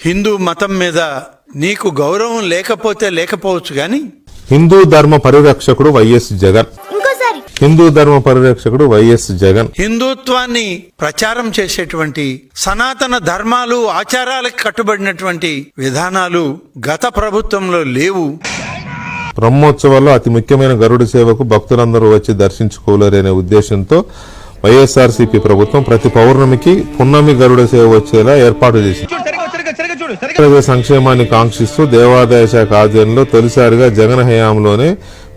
హిందూ మతం మీద నీకు గౌరవం లేకపోతే లేకపోవచ్చు గాని హిందూ ధర్మ పరిరక్షకుడు వైఎస్ జగన్. ఇంకోసారి. హిందూ ధర్మ పరిరక్షకుడు వైఎస్ జగన్. హిందుత్వాన్ని ప్రచారం చేసేటువంటి సనాతన ధర్మాలు ఆచారాలకు కట్టుబడినటువంటి విధానాలు గత ప్రభుత్వంలో లేవు. బ్రహ్మోత్సవాల్లో అతి ముఖ్యమైన గరుడ సేవకు భక్తులందరూ వచ్చి దర్శించుకోలేరనే ఉద్దేశంతో వైఎస్ఆర్సీపీ ప్రభుత్వం ప్రతి పౌర్ణమికి పున్నమి గరుడ సేవ వచ్చేలా ఏర్పాటు చేసింది. ప్రజల సంక్షేమాన్ని కాంక్షిస్తూ దేవాదాయ శాఖ ఆధ్వర్యంలో తొలిసారిగా జగన్ హయాంలోనే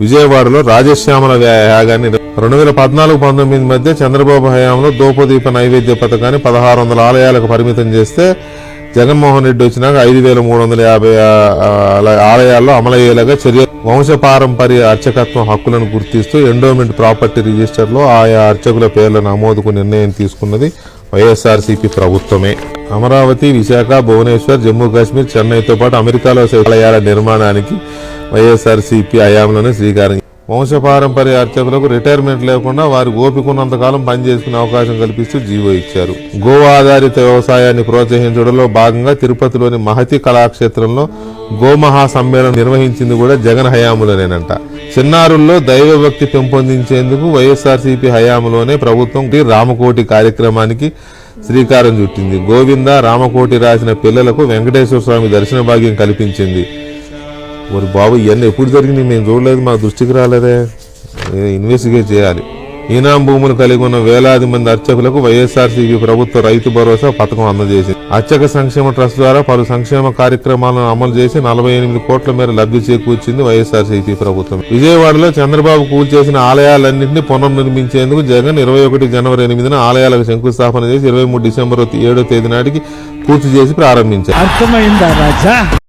విజయవాడలో రాజశ్యామల యాగాన్ని రెండు వేల పద్నాలుగు పంతొమ్మిది మధ్య చంద్రబాబు హయాంలో దోపదీప నైవేద్య పథకాన్ని పదహారు వందల ఆలయాలకు పరిమితం చేస్తే జగన్మోహన్ రెడ్డి వచ్చినాక ఐదు వేల మూడు వందల యాభై ఆ- ఆలయాల్లో అమలయ్యేలాగా చర్య వంశపారంపర్య అర్చకత్వం హక్కులను గుర్తిస్తూ ఎండోమెంట్ ప్రాపర్టీ రిజిస్టర్లో ఆయా అర్చకుల పేర్ల నమోదుకు నిర్ణయం తీసుకున్నది వైఎస్ఆర్సీపీ ప్రభుత్వమే. అమరావతి విశాఖ భువనేశ్వర్ జమ్మూ కాశ్మీర్ చెన్నైతో పాటు అమెరికాలో శివాలయాల నిర్మాణానికి వైఎస్ఆర్సీపీ హయాంలోనే శ్రీకారం వంశపారంపర్య అర్చకులకు రిటైర్మెంట్ లేకుండా వారి ఓపికన్నంతకాలం పనిచేసుకునే అవకాశం కల్పిస్తూ జీవో ఇచ్చారు. గోవా ఆధారిత వ్యవసాయాన్ని ప్రోత్సహించడంలో భాగంగా తిరుపతిలోని మహతి కళాక్షేత్రంలో గోమహా సమ్మేళనం నిర్వహించింది కూడా జగన్ హయాంలోనేనంట. చిన్నారుల్లో దైవభక్తి పెంపొందించేందుకు వైఎస్ఆర్సీపీ హయాంలోనే ప్రభుత్వం రామకోటి కార్యక్రమానికి శ్రీకారం చుట్టింది. గోవింద రామకోటి రాసిన పిల్లలకు వెంకటేశ్వర స్వామి దర్శన భాగ్యం కల్పించింది. మరి బాబు ఇవన్నీ ఎప్పుడు జరిగింది మేము చూడలేదు మా దృష్టికి రాలేదే. ఇన్వెస్టిగేట్ చేయాలి. ఈనాం భూములు కలిగి ఉన్న వేలాది మంది అర్చకులకు వైఎస్ఆర్సీపీ ప్రభుత్వ రైతు భరోసా పథకం అందజేసింది. అర్చక సంక్షేమ ట్రస్ట్ ద్వారా పలు సంక్షేమ కార్యక్రమాలను అమలు చేసి నలభై ఎనిమిది కోట్ల మేర లబ్ధి చేకూర్చింది వైఎస్ఆర్సీపీ ప్రభుత్వం. విజయవాడలో చంద్రబాబు కూల్చేసిన ఆలయాలన్నింటినీ పునర్నిర్మించేందుకు జగన్ ఇరవై ఒకటి జనవరి ఎనిమిదిన ఆలయాలకు శంకుస్థాపన చేసి ఇరవై మూడు డిసెంబర్ ఏడో తేదీ నాటికి పూర్తి చేసి ప్రారంభించారు.